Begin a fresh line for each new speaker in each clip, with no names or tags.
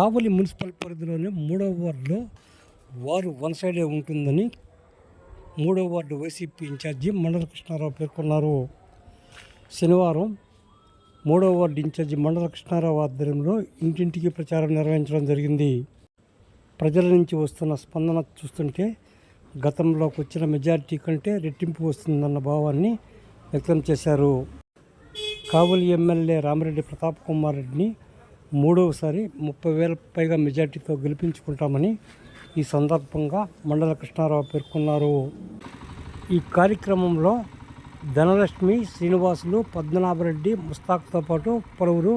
కావలి municipal పరిధిలోని మూడవ వార్డులో వారు వన్ సైడే ఉంటుందని మూడవ వార్డు వైసీపీ ఇన్ఛార్జి మండల కృష్ణారావు పేర్కొన్నారు. శనివారం మూడవ వార్డు ఇన్ఛార్జి మండల కృష్ణారావు ఆధ్వర్యంలో ఇంటింటికి ప్రచారం నిర్వహించడం జరిగింది. ప్రజల నుంచి వస్తున్న స్పందన చూస్తుంటే గతంలోకి వచ్చిన మెజారిటీ కంటే రెట్టింపు వస్తుందన్న భావాన్ని వ్యక్తం చేశారు. కావలి ఎమ్మెల్యే రామిరెడ్డి ప్రతాప్ కుమార్ రెడ్డిని మూడవసారి ముప్పై వేల పైగా మెజార్టీతో గెలిపించుకుంటామని ఈ సందర్భంగా మండల కృష్ణారావు పేర్కొన్నారు. ఈ కార్యక్రమంలో ధనలక్ష్మి శ్రీనివాసులు పద్మనాభరెడ్డి ముస్తాక్తో పాటు పలువురు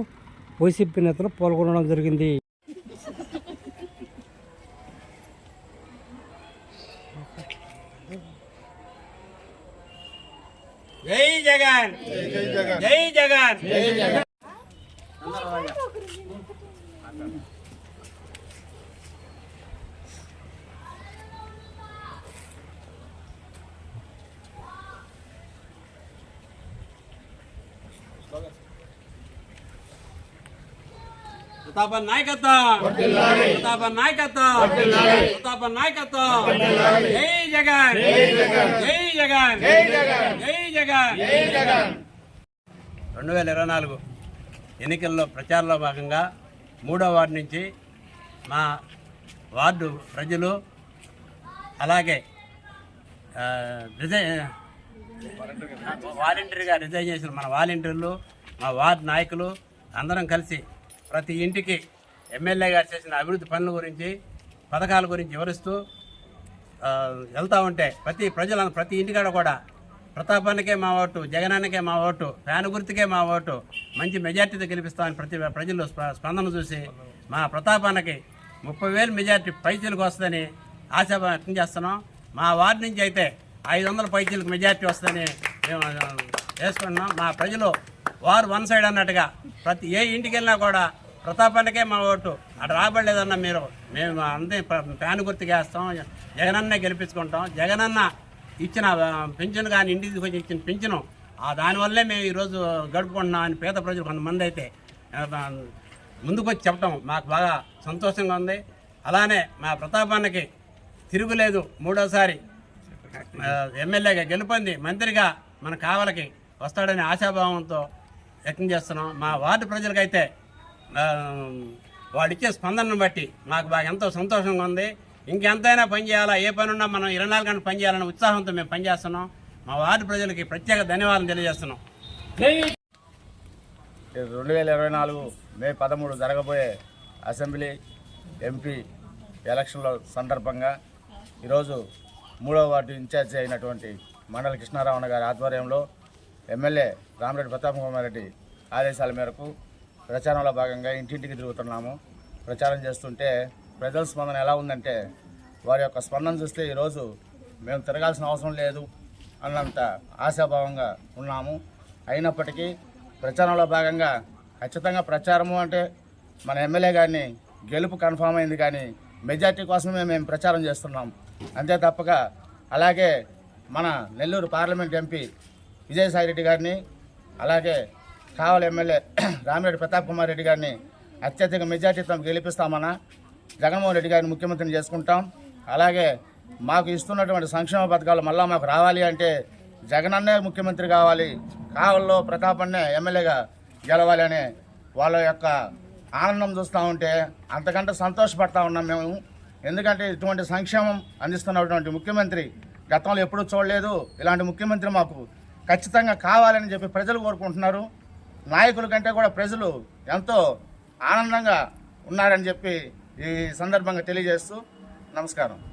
వైసీపీ నేతలు పాల్గొనడం జరిగింది.
జై జగన్! జై జగన్! ప్రతాపన్ నాయకత్వం! ప్రతాపన్ నాయకత్వం! ప్రతాపన్ నాయకత్వం! జై జగన్! జై జగన్! జై జగన్! రెండు వేల ఇరవై నాలుగు. ఎన్నికల్లో ప్రచారంలో భాగంగా మూడో వార్డు నుంచి మా వార్డు ప్రజలు అలాగే రిజైన్ వాలంటీర్గా రిజైన్ చేసిన మన వాలంటీర్లు మా వార్డు నాయకులు అందరం కలిసి ప్రతి ఇంటికి ఎమ్మెల్యే గారు చేసిన అభివృద్ధి పనుల గురించి పథకాల గురించి వివరిస్తూ వెళ్తూ ఉంటే ప్రతి ప్రజలను ప్రతి ఇంటికాడ కూడా ప్రతాపానికే మా ఓటు జగనానికే మా ఓటు ఫ్యాన్ గుర్తుకే మా ఓటు మంచి మెజార్టీతో గెలిపిస్తామని ప్రతి ప్రజలు స్ప- స్పందన చూసి మా ప్రతాపానికి ముప్పై వేలు మెజార్టీ పైచీలకు వస్తుందని ఆశ వ్యక్తం చేస్తున్నాం. మా వార్డు నుంచి అయితే ఐదు వందల పైచీలకు మెజార్టీ వస్తుందని మేము వేసుకుంటున్నాం. మా ప్రజలు వారు వన్ సైడ్ అన్నట్టుగా ప్రతి ఏ ఇంటికి వెళ్ళినా కూడా ప్రతాపానికే మా ఓటు అటు రాబడలేదన్న మీరు మేము అంతే ఫ్యాన్ గుర్తుకేస్తాం. జగనన్నే గెలిపించుకుంటాం. జగనన్న ఇచ్చిన పెన్షన్ కానీ ఇంటికి వచ్చి ఇచ్చిన పింఛను ఆ దానివల్లే మేము ఈరోజు గడుపుకుంటున్నాం అని పేద ప్రజలు కొంతమంది అయితే ముందుకు వచ్చి చెప్పడం మాకు బాగా సంతోషంగా ఉంది. అలానే మా ప్రతాపానికి తిరుగులేదు మూడోసారి ఎమ్మెల్యేగా గెలుపొంది మంత్రిగా మన కావలకి వస్తాడనే ఆశాభావంతో వ్యక్తం చేస్తున్నాం. మా వార్డు ప్రజలకైతే వాడిచ్చే స్పందనను బట్టి మాకు బాగా ఎంతో సంతోషంగా ఉంది. ఇంకెంతైనా పని చేయాలా? ఏ పని ఉన్నా మనం ఇరవై నాలుగు గంటలు పని చేయాలనే ఉత్సాహంతో మేము పనిచేస్తున్నాం మా వార్డు ప్రజలకి ప్రత్యేక ధన్యవాదాలు తెలియజేస్తున్నాం.
రెండు వేల ఇరవై నాలుగు మే పదమూడు జరగబోయే అసెంబ్లీ ఎంపీ ఎలక్షన్ల సందర్భంగా ఈరోజు మూడవ వార్డు ఇన్ఛార్జి అయినటువంటి మండల కృష్ణారావణ గారి ఆధ్వర్యంలో ఎమ్మెల్యే రామరెడ్డి ప్రతాప్ కుమార్ రెడ్డి ఆదేశాల మేరకు ప్రచారంలో భాగంగా ఇంటింటికి తిరుగుతున్నాము. ప్రచారం చేస్తుంటే ప్రజల స్పందన ఎలా ఉందంటే వారి యొక్క స్పందన చూస్తే ఈరోజు మేము తిరగాల్సిన అవసరం లేదు అన్నంత ఆశాభావంగా ఉన్నాము. అయినప్పటికీ ప్రచారంలో భాగంగా ఖచ్చితంగా ప్రచారము అంటే మన ఎమ్మెల్యే గారిని గెలుపు కన్ఫామ్ అయింది కానీ మెజార్టీ కోసమే మేము ప్రచారం చేస్తున్నాం. అంతే తప్పక అలాగే మన నెల్లూరు పార్లమెంట్ ఎంపీ విజయసాయిరెడ్డి గారిని అలాగే కావలి ఎమ్మెల్యే రామిరెడ్డి ప్రతాప్ కుమార్ రెడ్డి గారిని అత్యధిక మెజార్టీతో గెలిపిస్తామన్నా జగన్మోహన్ రెడ్డి గారిని ముఖ్యమంత్రిని చేసుకుంటాం. అలాగే మాకు ఇస్తున్నటువంటి సంక్షేమ పథకాలు మళ్ళీ మాకు రావాలి అంటే జగనన్నే ముఖ్యమంత్రి కావాలి. కావల్లో ప్రతాపన్నే ఎమ్మెల్యేగా గెలవాలి అనే వాళ్ళ యొక్క ఆనందం చూస్తూ ఉంటే అంతకంటే సంతోషపడతా ఉన్నాం మేము. ఎందుకంటే ఇటువంటి సంక్షేమం అందిస్తున్నటువంటి ముఖ్యమంత్రి గతంలో ఎప్పుడూ చూడలేదు. ఇలాంటి ముఖ్యమంత్రి మాకు ఖచ్చితంగా కావాలని చెప్పి ప్రజలు కోరుకుంటున్నారు. నాయకుల కంటే కూడా ప్రజలు ఎంతో ఆనందంగా ఉన్నారని చెప్పి ఈ సందర్భంగా తెలియజేస్తూ నమస్కారం.